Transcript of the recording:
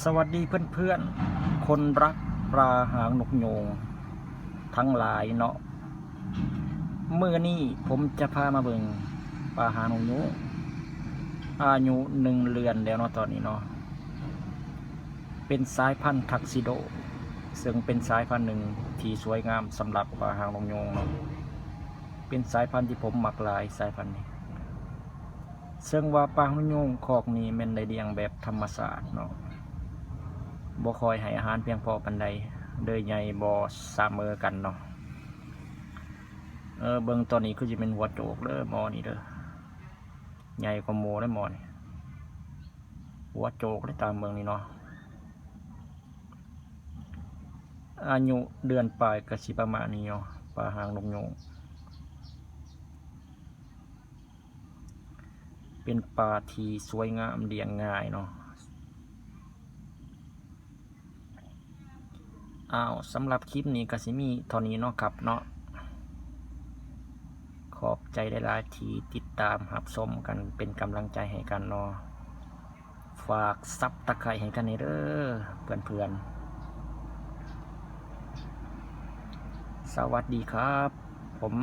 สวัสดีเพื่อนๆ คนรักปลาหางนกโยง ทั้งหลายเนาะเมื่อนี้ผมจะพามาเบิงปลาหางนกโยงอายุหนึ่งเรือนแล้วเนาะตอนนี้เนาะเป็นสายพันธุ์ทักซิโด ซึ่งเป็นสายพันธุ์หนึ่งที่สวยงามสำหรับปลาหางนกโยงเนาะเป็นสายพันธุ์ที่ผมมักหลายสายพันธุ์นี้ซึ่งว่าปลาหางนกโยงคอกนี้มันได้เลี้ยงแบบธรรมชาสติเนาะ บ่คอยให้อาหารเพียงพอปันใดเดยใหญ่บ่สามมือกันเนาะเออเบิ่งตอนนี้คือจะเป็นหัวโจกเด้อหมอนี่เด้อใหญ่กว่าหมูได้หมอนี่หัวโจกได้ตามเมืองนี่เนาะอายุเดือนปลายก็สิประมาณนี้เนาะปลาหางนกยูงเป็นปลาที่สวยงามเลี้ยงง่ายเนาะ อ้าวสำหรับคลิปนี้ก็สิมีเท่านี้เนาะครับเนาะขอบใจได้หลายที่ติดตามรับชมกันเป็นกำลังใจให้กันเนาะฝากซับตะไคร้ให้กันในเด้อเพื่อนๆสวัสดีครับ ผม